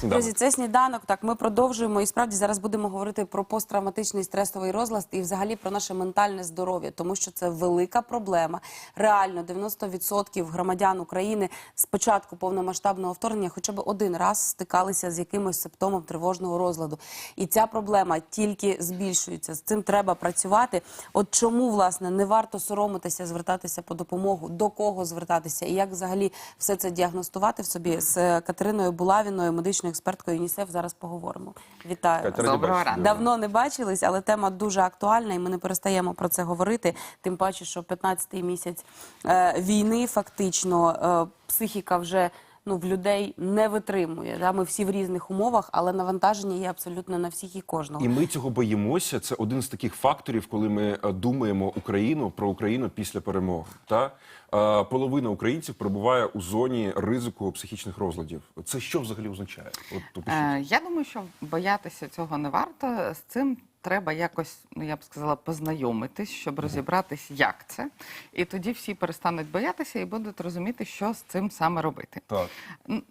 Сніданок. Друзі, це сніданок. Так, ми продовжуємо і справді зараз будемо говорити про посттравматичний стресовий розлад і взагалі про наше ментальне здоров'я, тому що це велика проблема. Реально, 90% громадян України з початку повномасштабного вторгнення хоча б один раз стикалися з якимось симптомом тривожного розладу. І ця проблема тільки збільшується. З цим треба працювати. От чому власне не варто соромитися, звертатися по допомогу, до кого звертатися, і як взагалі все це діагностувати в собі з е, Катериною Булавіною, медичною експерткою ЮНІСЕФ. Зараз поговоримо. Вітаю. вас. Доброго ранку. Давно не бачились, але тема дуже актуальна, і ми не перестаємо про це говорити. Тим паче, що 15-й місяць е, війни фактично е, психіка вже ну в людей не витримує. Да? Ми всі в різних умовах, але навантаження є абсолютно на всіх і кожного. І ми цього боїмося. Це один з таких факторів, коли ми е, думаємо Україну про Україну після перемоги. Та Е, половина українців перебуває у зоні ризику психічних розладів. Це що взагалі означає? От опишіть. Е, Я думаю, що боятися цього не варто. З цим треба якось, ну я б сказала, познайомитись, щоб розібратись, як це. І тоді всі перестануть боятися і будуть розуміти, що з цим саме робити. Так.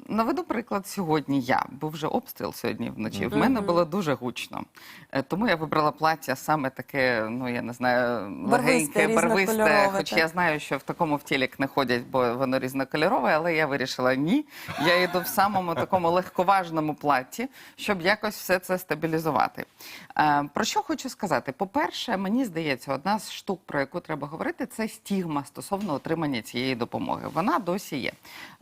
Наведу приклад сьогодні. Я був вже обстріл сьогодні вночі. В мене було дуже гучно. Е, Тому я вибрала плаття саме таке, ну я не знаю, легеньке, барвисте. Хоч так. я знаю, що в такому втілік не ходять, бо воно різнокольорове, але я вирішила ні. Я йду в самому такому легковажному платі, щоб якось все це стабілізувати. Про що хочу сказати? По-перше, мені здається, одна з штук, про яку треба говорити, це стігма стосовно отримання цієї допомоги. Вона досі є.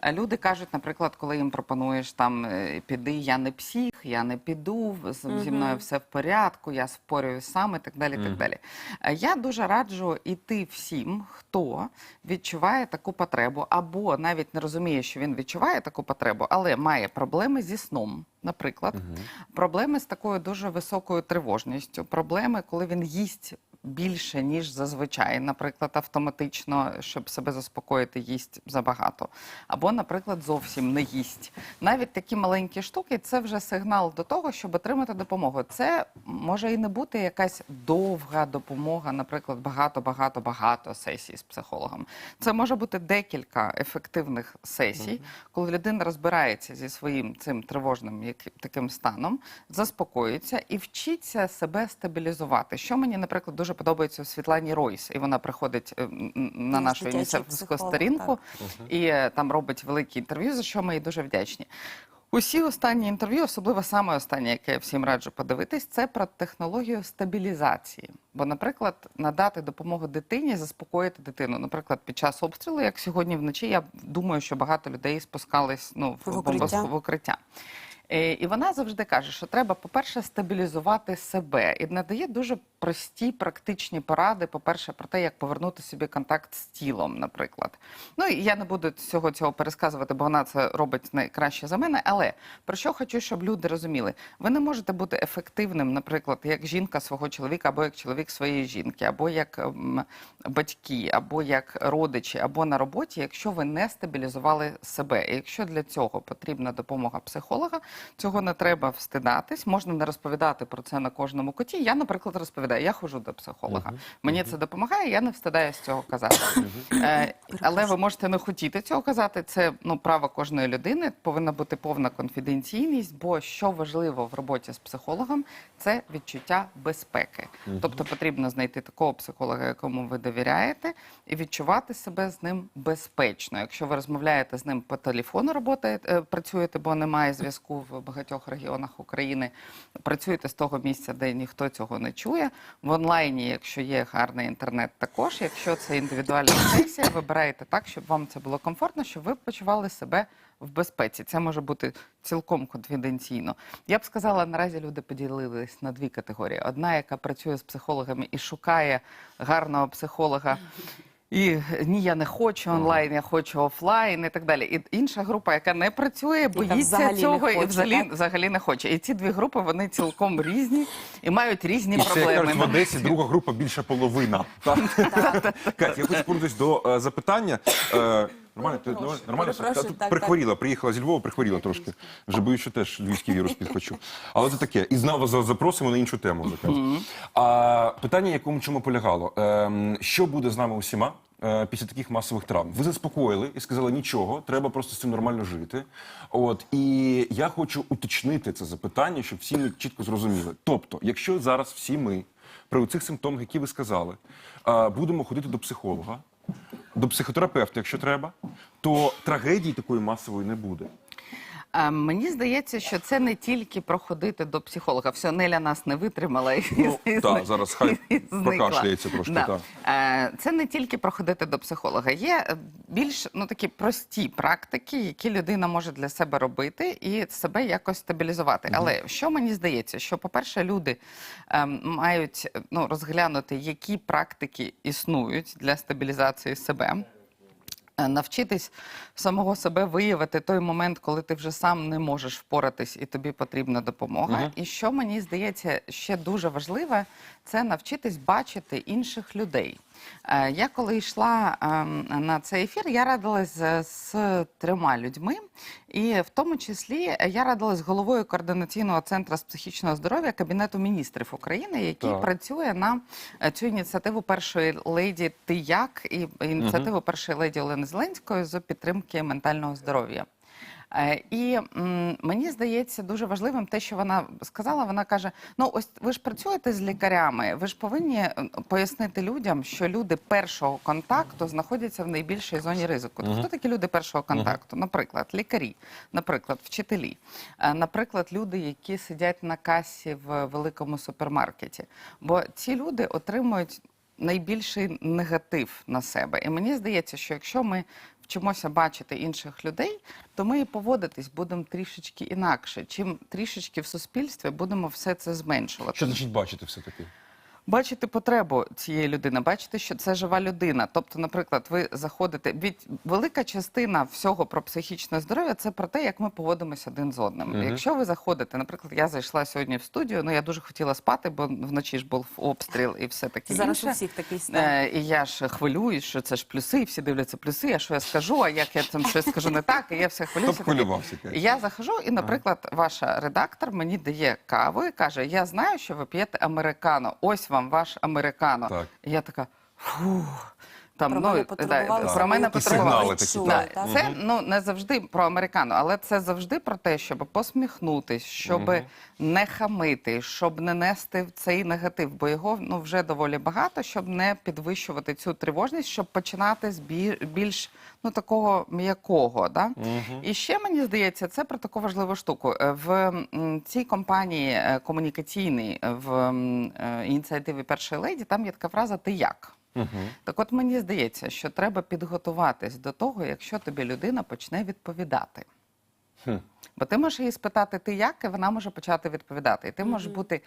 Е, Люди кажуть, наприклад, коли їм пропонуєш там е, піди, я не псих, я не піду, з- зі мною все в порядку, я спорююсь сам і так далі. Так далі. Е, Я дуже раджу іти всім, хто відчуває таку потребу, або навіть не розуміє, що він відчуває таку потребу, але має проблеми зі сном. Наприклад, проблеми з такою дуже високою тривожністю, проблеми, коли він їсть більше, ніж зазвичай, наприклад, автоматично, щоб себе заспокоїти, їсть забагато. Або, наприклад, зовсім не їсть. Навіть такі маленькі штуки це вже сигнал до того, щоб отримати допомогу. Це може і не бути якась довга допомога, наприклад, багато-багато-багато сесій з психологом. Це може бути декілька ефективних сесій, коли людина розбирається зі своїм цим тривожним таким станом, заспокоїться і вчиться себе стабілізувати. Що мені, наприклад, дуже подобається Світлані Ройс, і вона приходить е, на нашу психолог, сторінку і е, там робить великі інтерв'ю, за що ми їй дуже вдячні. Усі останні інтерв'ю, особливо саме останнє, яке я всім раджу подивитись, це про технологію стабілізації. Бо, наприклад, надати допомогу дитині, заспокоїти дитину. Наприклад, під час обстрілу, як сьогодні вночі, я думаю, що багато людей спускались ну, в, В укриття. в укриття. Е, І вона завжди каже, що треба, по-перше, стабілізувати себе і надає дуже прості практичні поради. По-перше, про те, як повернути собі контакт з тілом, наприклад. Ну і я не буду всього цього пересказувати, бо вона це робить найкраще за мене. Але про що хочу, щоб люди розуміли, ви не можете бути ефективним, наприклад, як жінка свого чоловіка, або як чоловік своєї жінки, або як ем, батьки, або як родичі, або на роботі, якщо ви не стабілізували себе. І якщо для цього потрібна допомога психолога, цього не треба встидатись. Можна не розповідати про це на кожному коті. Я, наприклад, розповідаю, я ходжу до психолога. Мені це допомагає, я не встидаюсь цього казати. Е, але ви можете не хотіти цього казати. Це ну право кожної людини. Повинна бути повна конфіденційність. Бо що важливо в роботі з психологом, це відчуття безпеки. Тобто потрібно знайти такого психолога, якому ви довіряєте, і відчувати себе з ним безпечно. Якщо ви розмовляєте з ним по телефону, роботаєте, працюєте, бо немає зв'язку в багатьох регіонах України. Працюєте з того місця, де ніхто цього не чує. В онлайні, якщо є гарний інтернет, також. Якщо це індивідуальна сесія, вибираєте так, щоб вам це було комфортно, щоб ви почували себе в безпеці. Це може бути цілком конфіденційно. Я б сказала, наразі люди поділились на дві категорії: одна, яка працює з психологами і шукає гарного психолога. І ні, я не хочу онлайн, я хочу офлайн і так далі. І інша група, яка не працює, боїться взагалі не цього і хоче, взагалі, так? взагалі не хоче. І ці дві групи вони цілком різні і мають різні І це як проблеми. кажуть, в Одесі друга група більше половина. Так? Кать, я хочу повернутися до е, запитання. Е, Нормально? Ти нормально? нормально? все? перепрошую, тут так, прихворіла, приїхала зі Львова, прихворіла трошки. Вже боюсь, що теж львівський вірус підхочу. Але це таке. І знову за- запросимо на іншу тему. кажуть. А питання, якому чому полягало? Ем, що буде з нами усіма? е, Після таких масових травм ви заспокоїли і сказали нічого, треба просто з цим нормально жити. От і я хочу уточнити це запитання, щоб всі ми чітко зрозуміли. Тобто, якщо зараз всі ми при цих симптомах, які ви сказали, е, будемо ходити до психолога, до психотерапевта, якщо треба, то трагедії такої масової не буде. Мені здається, що це не тільки проходити до психолога. Все, Неля нас не витримала і, Ну, і та, зни- зараз хай і прокашляється трошки, та. Е, Це не тільки проходити до психолога. Є е, більш ну такі прості практики, які людина може для себе робити і себе якось стабілізувати. Але що мені здається, що, по-перше, люди ем, мають е, ну, розглянути, які практики існують для стабілізації себе. Е, Навчитись самого себе виявити той момент, коли ти вже сам не можеш впоратись і тобі потрібна допомога. І що мені здається ще дуже важливе, це навчитись бачити інших людей. Е, Я коли йшла ем, на цей ефір, я радилась з, з трьома людьми, і в тому числі я радилась з головою координаційного центру з психічного здоров'я Кабінету міністрів України, який Так. працює на е, цю ініціативу першої леді Ти як і ініціативу першої леді Олени Зеленської з підтримки ментального здоров'я. Е, І мені здається дуже важливим те, що вона сказала. Вона каже: ну ось ви ж працюєте з лікарями, ви ж повинні е, пояснити людям, що люди першого контакту знаходяться в найбільшій зоні ризику. То Хто такі люди першого контакту? Наприклад, лікарі, наприклад, вчителі, е, наприклад, люди, які сидять на касі в великому супермаркеті. Бо ці люди отримують найбільший негатив на себе. І мені здається, що якщо ми вчимося бачити інших людей, то ми і поводитись будемо трішечки інакше. Чим трішечки в суспільстві будемо все це зменшувати. Що значить бачити все таки? Бачити потребу цієї людини, бачити, що це жива людина. Тобто, наприклад, ви заходите від велика частина всього про психічне здоров'я це про те, як ми поводимося один з одним. Якщо ви заходите, наприклад, я зайшла сьогодні в студію, ну я дуже хотіла спати, бо вночі ж був обстріл і все таке Зараз інше. у всіх такий стан. Е, і я ж хвилююсь, що це ж плюси, і всі дивляться плюси, а що я скажу, а як я там щось скажу не так, і я все хвилююся. Хвилювався, Я захожу, і, наприклад, ваша редактор мені дає каву і каже: Я знаю, що ви п'єте американо. Ось вам ваш американо. Так. І я така. Фух. Там, Про ну, мене да, про мене такі, Да, так? Це ну не завжди про американо, але це завжди про те, щоб посміхнутись, щоб не хамити, щоб не нести в цей негатив, бо його ну вже доволі багато, щоб не підвищувати цю тривожність, щоб починати з бі- більш ну такого м'якого. Да? І ще мені здається, це про таку важливу штуку. Е, В цій компанії е, комунікаційній е, в е, ініціативі першої леді там є така фраза Ти як? Так от мені здається, що треба підготуватись до того, якщо тобі людина почне відповідати. Бо ти можеш її спитати, ти як, і вона може почати відповідати. І ти можеш бути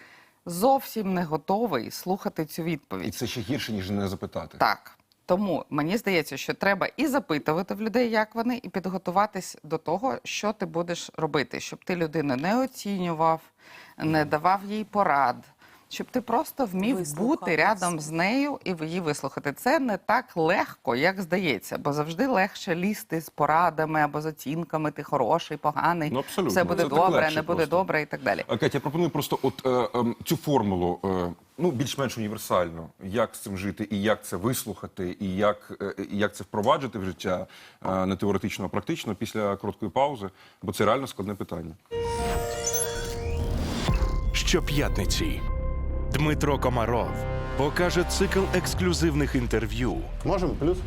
зовсім не готовий слухати цю відповідь. І це ще гірше, ніж не запитати. Так. Тому мені здається, що треба і запитувати в людей, як вони, і підготуватись до того, що ти будеш робити, щоб ти людину не оцінював, не давав їй порад. Щоб ти просто вмів Вислухав бути рядом з нею і її вислухати. Це не так легко, як здається, бо завжди легше лізти з порадами або з оцінками. Ти хороший, поганий, Ну, абсолютно. все буде Це так добре, легше не буде просто. добре і так далі. А, Катя, я пропоную просто от е, ем, цю формулу, е, ну більш-менш універсальну, як з цим жити, і як це вислухати, і як, е, і як це впроваджувати в життя е, не теоретично, а практично після короткої паузи, бо це реально складне питання. Щоп'ятниці Дмитро Комаров покаже цикл ексклюзивних інтерв'ю Можемо плюс?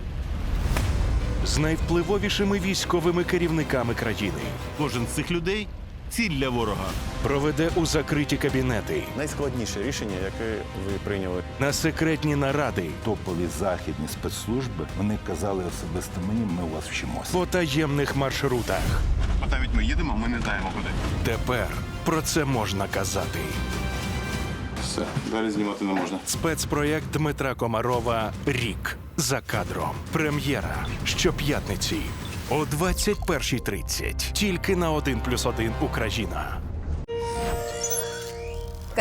з найвпливовішими військовими керівниками країни. Кожен з цих людей ціль для ворога. Проведе у закриті кабінети Найскладніше рішення, яке ви прийняли. на секретні наради топові західні спецслужби вони казали особисто мені, ми у вас вчимося. по таємних маршрутах. От навіть ми їдемо, ми не знаємо куди. Тепер про це можна казати. Все, далі знімати не можна. Спецпроєкт Дмитра Комарова Рік за кадром. Прем'єра щоп'ятниці о 21.30. Тільки на 1+,1 Україна.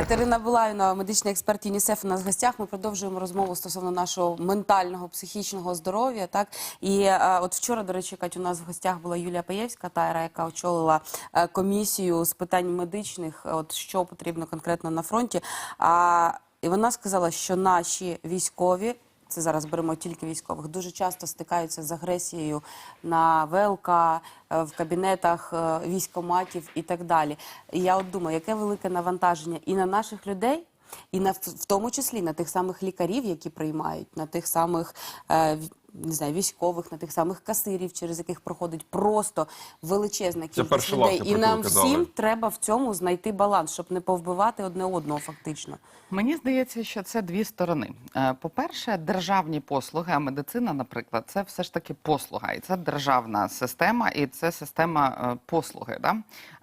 Катерина Булавіна, медичний експерт ЮНІСЕФ у нас в гостях. Ми продовжуємо розмову стосовно нашого ментального, психічного здоров'я. Так і е, от вчора, до речі, Кать, у нас в гостях була Юлія Паєвська, Тайра, яка очолила е, комісію з питань медичних, е, от що потрібно конкретно на фронті. А і вона сказала, що наші військові. Це зараз беремо тільки військових. Дуже часто стикаються з агресією на ВЛК, е, в кабінетах е, військоматів і так далі. І я от думаю, яке велике навантаження і на наших людей, і на в тому числі на тих самих лікарів, які приймають, на тих самих е, не знаю, військових, на тих самих касирів, через яких проходить просто величезна кількість людей. І про нам яку казали. всім треба в цьому знайти баланс, щоб не повбивати одне одного, фактично. Мені здається, що це дві сторони. Е, По-перше, державні послуги, а медицина, наприклад, це все ж таки послуга, і це державна система, і це система е, послуги. Да?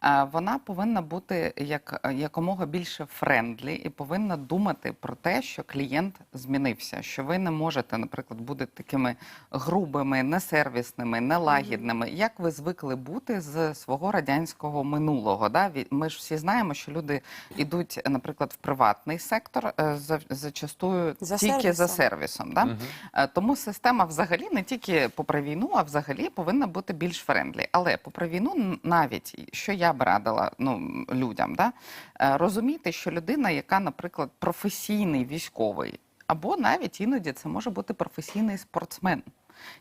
Е, Вона повинна бути як якомога більше френдлі і повинна думати про те, що клієнт змінився. Що ви не можете, наприклад, бути такими грубими, несервісними, нелагідними, як ви звикли бути з свого радянського минулого. Да? Ми ж всі знаємо, що люди йдуть, наприклад, в приватний сектор е, зачастую За тільки за сервісом. сервісом. Да? Е, Тому система взагалі не тільки попри війну, а взагалі повинна бути більш френдлі. Але попри війну, навіть що я б радила ну, людям, да? е, розуміти, що людина, яка, наприклад, професійний військовий, або навіть іноді це може бути професійний спортсмен.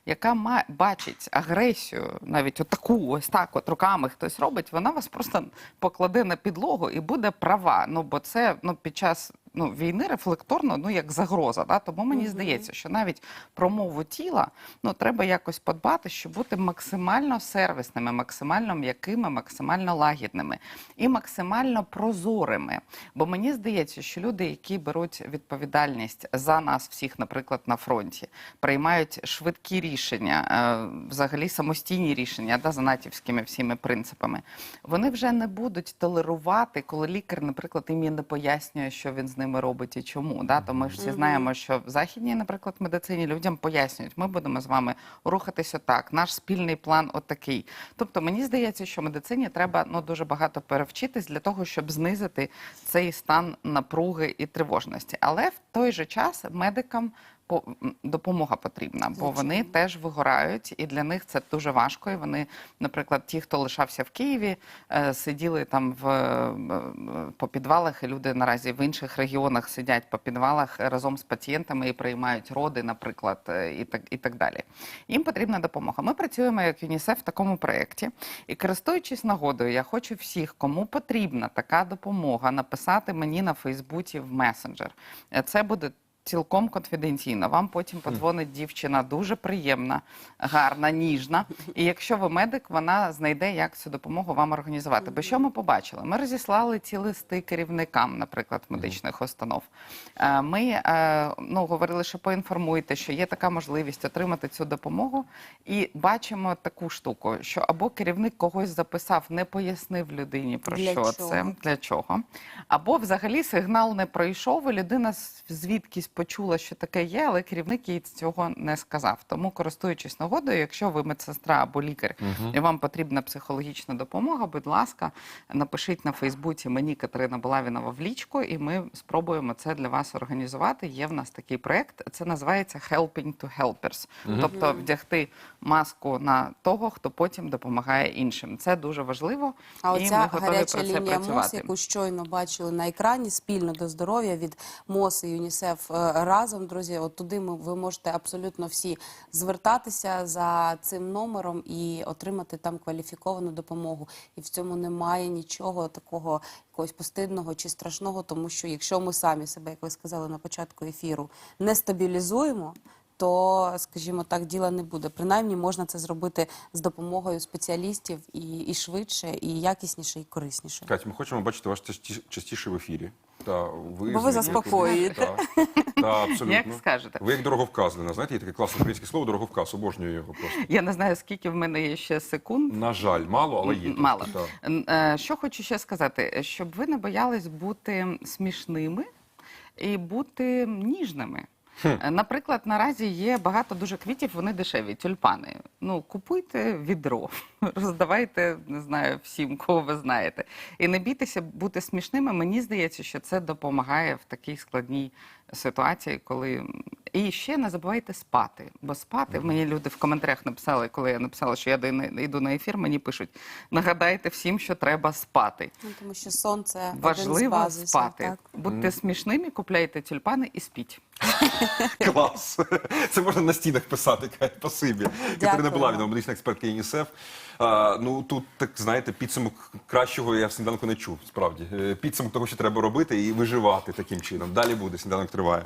Яка бачить агресію, навіть отаку, ось так, от руками хтось робить, вона вас просто покладе на підлогу і буде права. Ну бо це ну під час ну війни рефлекторно, ну як загроза. Да? Тому мені здається, що навіть про мову тіла ну треба якось подбати, щоб бути максимально сервісними, максимально м'якими, максимально лагідними і максимально прозорими. Бо мені здається, що люди, які беруть відповідальність за нас всіх, наприклад, на фронті, приймають швидкі рішення, е, взагалі самостійні рішення, да, за натівськими всіми принципами, вони вже не будуть толерувати, коли лікар, наприклад, їм не пояснює, що він з ними робить і чому. Да? То ми ж всі знаємо, що в західній, наприклад, медицині людям пояснюють, ми будемо з вами рухатися так, наш спільний план отакий. Тобто мені здається, що медицині треба ну дуже багато перевчитись для того, щоб знизити цей стан напруги і тривожності. Але в той же час медикам допомога потрібна, бо вони теж вигорають, і для них це дуже важко. І вони, наприклад, ті, хто лишався в Києві, е, сиділи там в е, е, по підвалах, і люди наразі в інших регіонах сидять по підвалах разом з пацієнтами і приймають роди, наприклад, е, і так і так далі. Їм потрібна допомога. Ми працюємо як ЮНІСЕФ в такому проєкті, і користуючись нагодою, я хочу всіх, кому потрібна така допомога, написати мені на Фейсбуці в месенджер. Це буде. Цілком конфіденційно. Вам потім подзвонить дівчина дуже приємна, гарна, ніжна. І якщо ви медик, вона знайде, як цю допомогу вам організувати. Бо що ми побачили? Ми розіслали ці листи керівникам, наприклад, медичних установ. Е, Ми е, ну, говорили, що поінформуйте, що є така можливість отримати цю допомогу. І бачимо таку штуку, що або керівник когось записав, не пояснив людині про Для що чого? це для чого. Або взагалі сигнал не пройшов, і людина звідкись почула, що таке є, але керівник їй цього не сказав. Тому, користуючись нагодою, якщо ви медсестра або лікар, і вам потрібна психологічна допомога, будь ласка, напишіть на Фейсбуці мені Катерина Булавінова в лічку, і ми спробуємо це для вас організувати. Є в нас такий проект. Це називається Helping to Helpers. Тобто вдягти маску на того, хто потім допомагає іншим. Це дуже важливо. А і оця готові гаряча про це лінія МОЗ, яку щойно бачили на екрані, спільно до здоров'я від МОЗ і ЮНІСЕФ е, разом, друзі. От туди ми ви можете абсолютно всі звертатися за цим номером і отримати там кваліфіковану допомогу. І в цьому немає нічого такого якогось постидного чи страшного, тому що якщо ми самі себе, як ви сказали на початку ефіру, не стабілізуємо. То, скажімо так, діла не буде. Принаймні можна це зробити з допомогою спеціалістів і, і швидше, і якісніше, і корисніше. Кать, ми хочемо бачити вас частіше в ефірі. Та, ви Бо ви звідти заспокоюєте. Та, та, абсолютно. Як скажете. Ви як дороговказ. Знаєте, є таке класне українське слово дороговказ. Обожнюю його просто. Я не знаю, скільки в мене є ще секунд. На жаль, мало, але є. Мало. Так. Н- е, Що хочу ще сказати, щоб ви не боялись бути смішними і бути ніжними. Е, Наприклад, наразі є багато дуже квітів, вони дешеві, тюльпани. Ну, купуйте відро, роздавайте, не знаю, всім, кого ви знаєте. І не бійтеся бути смішними. Мені здається, що це допомагає в такій складній ситуації, коли. І ще не забувайте спати. Бо спати, мені люди в коментарях написали, коли я написала, що я до- йду на ефір, мені пишуть: нагадайте всім, що треба спати. Ну, тому що сон це один з Важливо базисів, спати. так. Будьте смішними, купляйте тюльпани і спіть. Клас. Це можна на стінах писати. Кать, Спасибі. Катерина Булавіна, медична експертка ЮНІСЕФ. Ну тут так знаєте, підсумок кращого я в сніданку не чув. Справді Е, підсумок того, що треба робити, і виживати таким чином. Далі буде сніданок триває.